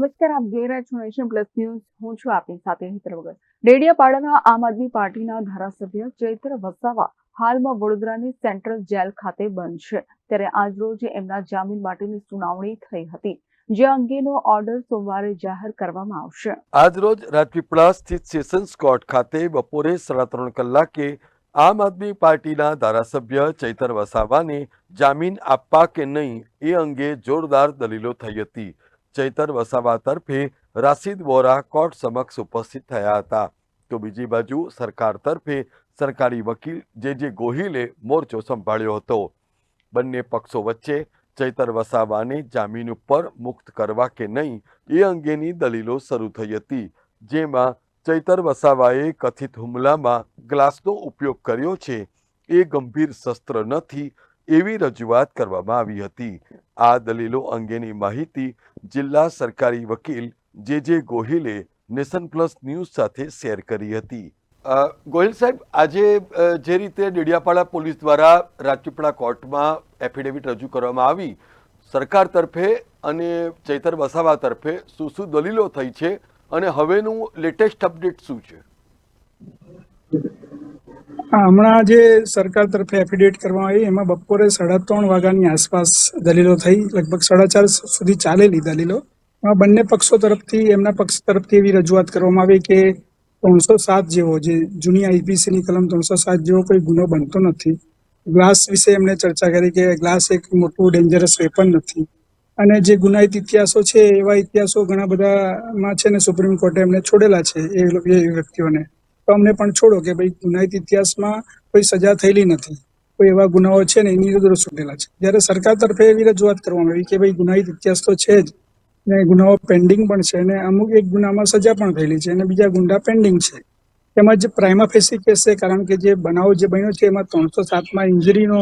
નમસ્કાર, આપ જોઈ રહ્યા છો નેશન પ્લસ ન્યૂઝ. હું છું આપની સાથે હિતર વગર. ડેડિયાપાડાના આમ આદમી પાર્ટીના ધારાસભ્ય ચૈત્ર વસાવા હાલમાં વડોદરાની સેન્ટ્રલ જેલ ખાતે બંધ છે. ત્યારે આજરોજ એમના જામીન માટેની સુનાવણી થઈ હતી, જે અંગેનો ઓર્ડર સોમવારે જાહેર કરવામાં આવશે. આજરોજ રાજપીપળા સ્થિત સેશન્સ કોર્ટ ખાતે બપોરે સાડા ત્રણ કલાકે આમ આદમી પાર્ટીના ધારાસભ્ય ચૈતર વસાવાને જામીન આપવા કે નહીં એ અંગે જોરદાર દલીલો થઈ હતી. ચૈતર વસાવા તરફે રાશિદ વોરા કોર્ટ સમક્ષ ઉપસ્થિત થયા હતા. તો બીજી બાજુ સરકાર તરફે સરકારી વકીલ જે જે ગોહિલે મોરચો સંભાળ્યો હતો. બંને પક્ષો વચ્ચે ચૈતર વસાવાને જામીન ઉપર મુક્ત કરવા કે નહીં એ અંગેની દલીલો શરૂ થઈ હતી. જેમાં ચૈતર વસાવાએ કથિત હુમલામાં ગ્લાસનો ઉપયોગ કર્યો છે. એ ગંભીર શસ્ત્ર નથી એવી રજૂઆત કરવામાં આવી હતી. આ દલીલો અંગેની માહિતી જિલ્લા સરકારી વકીલ જે જે ગોહિલે નેશન પ્લસ ન્યૂઝ સાથે શેર કરી હતી. ગોહિલ સાહેબ, આજે જે રીતે ડેડિયાપાડા પોલીસ દ્વારા રાજપીપળા કોર્ટમાં એફિડેવિટ રજૂ કરવામાં આવી, સરકાર તરફે અને ચૈતર વસાવા તરફે શું શું દલીલો થઈ છે અને હવેનું લેટેસ્ટ અપડેટ શું છે? હમણાં જે સરકાર તરફે એફિડેવિટ કરવામાં આવી, એમાં બપોરે સાડા ત્રણ વાગ્યાની આસપાસ દલીલો થઈ, લગભગ સાડા ચાર સુધી ચાલેલી દલીલો. એમાં બંને પક્ષો તરફથી, એમના પક્ષ તરફથી એવી રજૂઆત કરવામાં આવી કે ત્રણસો સાત જેવો, જે જૂની આઈપીસીની કલમ ત્રણસો સાત જેવો કોઈ ગુનો બનતો નથી. ગ્લાસ વિશે એમણે ચર્ચા કરી કે ગ્લાસ એક મોટું ડેન્જરસ વેપન નથી. અને જે ગુનાહિત ઇતિહાસો છે, એવા ઇતિહાસો ઘણા બધામાં છે ને સુપ્રીમ કોર્ટે એમને છોડેલા છે એ વ્યક્તિઓને. તો અમને પણ છોડો કે ભાઈ ગુનાહિત ઇતિહાસમાં કોઈ સજા થયેલી નથી. કોઈ એવા ગુનાઓ છે ને એની અંદર છૂટેલા છે. જ્યારે સરકાર તરફે એવી રજૂઆત કરવામાં આવી કે ભાઈ ગુનાહિત ઇતિહાસ તો છે જ ને ગુનાઓ પેન્ડિંગ પણ છે અને અમુક એક ગુનામાં સજા પણ થયેલી છે અને બીજા ગુંડા પેન્ડિંગ છે. તેમજ પ્રાઇમા ફેસી કેસ છે કારણ કે જે બનાવ જે બન્યો છે એમાં ત્રણસો સાતમાં ઇન્જરીનો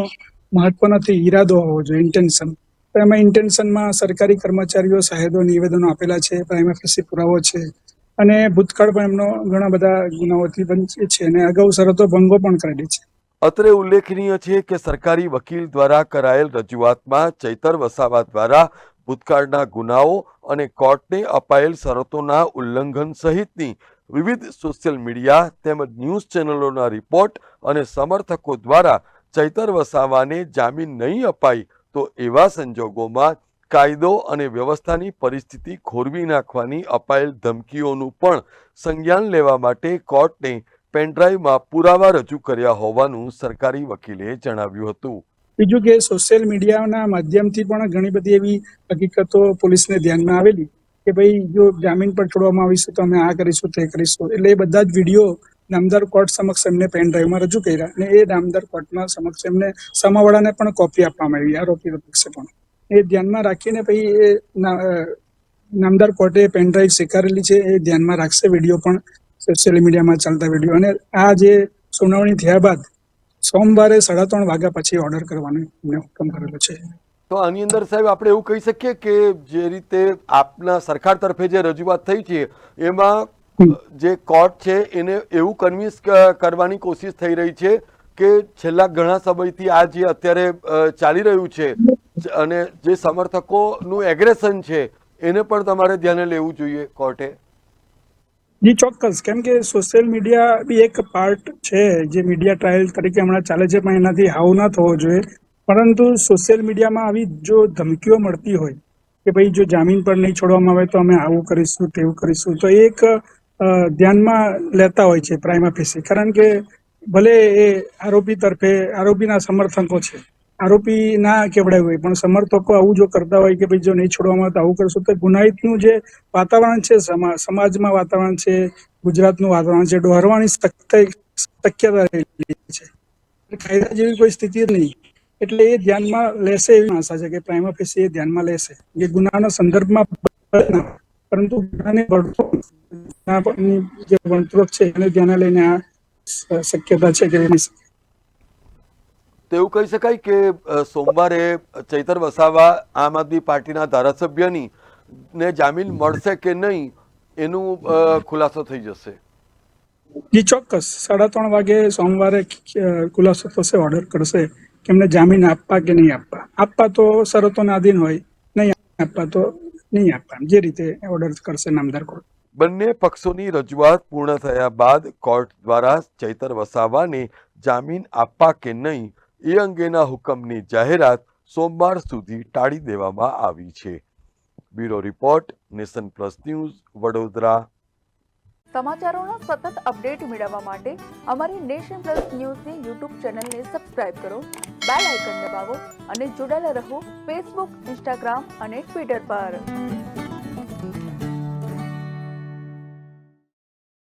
મહત્વ નથી, ઈરાદો હોવો જોઈએ ઇન્ટેન્શન તો એમાં ઇન્ટેન્શનમાં સરકારી કર્મચારીઓ સાહેદો નિવેદનો આપેલા છે પ્રાઇમા ફેસી પુરાવો છે અને ભૂતકાળ પણ એમનો ઘણા બધા ગુનાઓથી વંચિત છે અને અગાઉ શરતો ભંગો પણ કરેલી છે. અત્રે ઉલ્લેખનીય છે કે સરકારી વકીલ દ્વારા કરાયેલ રજૂઆતમાં ચૈતર વસાવા દ્વારા ભૂતકાળના ગુનાઓ અને કોર્ટને અપાયેલ શરતોના ઉલ્લંઘન સહિતની વિવિધ સોશિયલ મીડિયા તેમજ ન્યૂઝ ચેનલોના રિપોર્ટ અને સમર્થકો દ્વારા ચૈતર વસાવાને જામીન નહીં અપાય તો એવા સંજોગોમાં કાયદો અને વ્યવસ્થાની પરિસ્થિતિ ખોરવી નાખવાની અપાયેલ ધમકીઓનું પણ સંજ્ઞાન લેવા માટે કોર્ટને પેનડ્રાઈવમાં પુરાવા રજૂ કર્યા હોવાનું સરકારી વકીલે જણાવ્યું હતું. બીજું કે સોશિયલ મીડિયાના માધ્યમથી પણ ઘણી બધી એવી હકીકતો પોલીસને ધ્યાનમાં આવેલી કે ભાઈ, જો જામીન પર છોડવામાં આવીશું તો અમે આ કરીશું, તે કરીશું. એટલે એ બધા જ વીડિયો નામદાર કોર્ટ સમક્ષ એમને પેન ડ્રાઈવમાં રજૂ કર્યા અને એ નામદાર કોર્ટના સમક્ષ એમને સામાવાળાને પણ કોપી આપવામાં આવી. આરોપી પક્ષે પણ. એ ધ્યાનમાં રાખીને પછી એ નામદાર કોર્ટે પેનડ્રાઈવ સ્વીકારેલી છે એ ધ્યાનમાં રાખશે. વીડિયો પણ સોશિયલ મીડિયામાં ચાલતા વીડિયો. અને આ જે સુનાવણી થયા બાદ સોમવારે સાડા ત્રણ વાગ્યા પછી ઓર્ડર કરવાનો એમને હુકમ કરેલો છે. તો આની અંદર સાહેબ આપણે એવું કહી શકીએ કે જે રીતે આપના સરકાર તરફે જે રજૂઆત થઈ છે એમાં જે કોર્ટ છે એને એવું કન્વિન્સ કરવાની કોશિશ થઈ રહી છે કે છેલ્લા ઘણા સમયથી આ જે અત્યારે ચાલી રહ્યું છે અને જે સમર્થકોનું એગ્રેશન છે, એને પણ તમારે ધ્યાને લેવું જોઈએ કોર્ટે. જી, ચોક્કસ. કેમ કે સોશિયલ મીડિયા બી એક પાર્ટ છે, જે મીડિયા ટ્રાયલ તરીકે હમણાં ચાલે છે, પણ એનાથી હાવ ના થવો જોઈએ. પરંતુ સોશિયલ મીડિયામાં આવી જો ધમકીઓ મળતી હોય, કે ભાઈ જો જામીન પર નહીં છોડવામાં આવે તો અમે આવું કરીશું, તેવું કરીશું, તો એક ધ્યાનમાં લેતા હોય છે પ્રાઇમા ફેસી કારણ કે ભલે એ આરોપી તરફે, આરોપીના સમર્થકો છે. આરોપી ના કેવડાય હોય? પણ સમર્થકો આવું જો કરતા હોય કે ભાઈ જો નહીં છોડવામાં આવું કરશું, તો ગુનાહિતનું જે વાતાવરણ છે સમાજમાં વાતાવરણ છે, ગુજરાતનું વાતાવરણ છે ડોહરવાની શક્ય- શક્યતા રહેલી છે. કાયદા જેવી કોઈ સ્થિતિ નહીં. એટલે એ ધ્યાનમાં લેશે એવી આશા છે કે પ્રાઇમા ફેસી એ ધ્યાનમાં લેશે કે ગુનાના સંદર્ભમાં પરંતુ ગુનાને ગુનાની જે વણતોડ છે એને ધ્યાને લઈને આ શક્યતા છે કે તો એવું કહી શકાય કે સોમવારે ચૈતર વસાવા આમ આદમી પાર્ટીના ધારાસભ્યની ને જામીન મળશે કે નહીં એનું ખુલાસો થઈ જશે. જી ચોક્કસ. સાડા ત્રણ વાગે સોમવારે ખુલાસો થશે ઓર્ડર કરશે કે એમને જામીન આપવા કે નહીં આપવા. આપવા તો શરતોના આધીન હોય નહીં આપવા તો નહીં આપવા. જે રીતે ઓર્ડર કરશે નામદાર કોર્ટ. બંને પક્ષોની રજૂઆત પૂર્ણ થયા બાદ કોર્ટ દ્વારા ચૈતર વસાવાને જામીન આપવા કે નહીં એ અંગેના હુકમની જાહેરાત સોમવાર સુધી ટાળી દેવામાં આવી છે. Bureau report, Nation Plus News, Vadodara. સમાચારોના સતત અપડેટ મેળવવા માટે અમારી નેશન પ્લસ ન્યૂઝની યુટ્યુબ ચેનલને સબસ્ક્રાઇબ કરો, બેલ આઇકન દબાવો અને જોડાયેલા રહો ફેસબુક, ઇન્સ્ટાગ્રામ અને ટ્વિટર પર.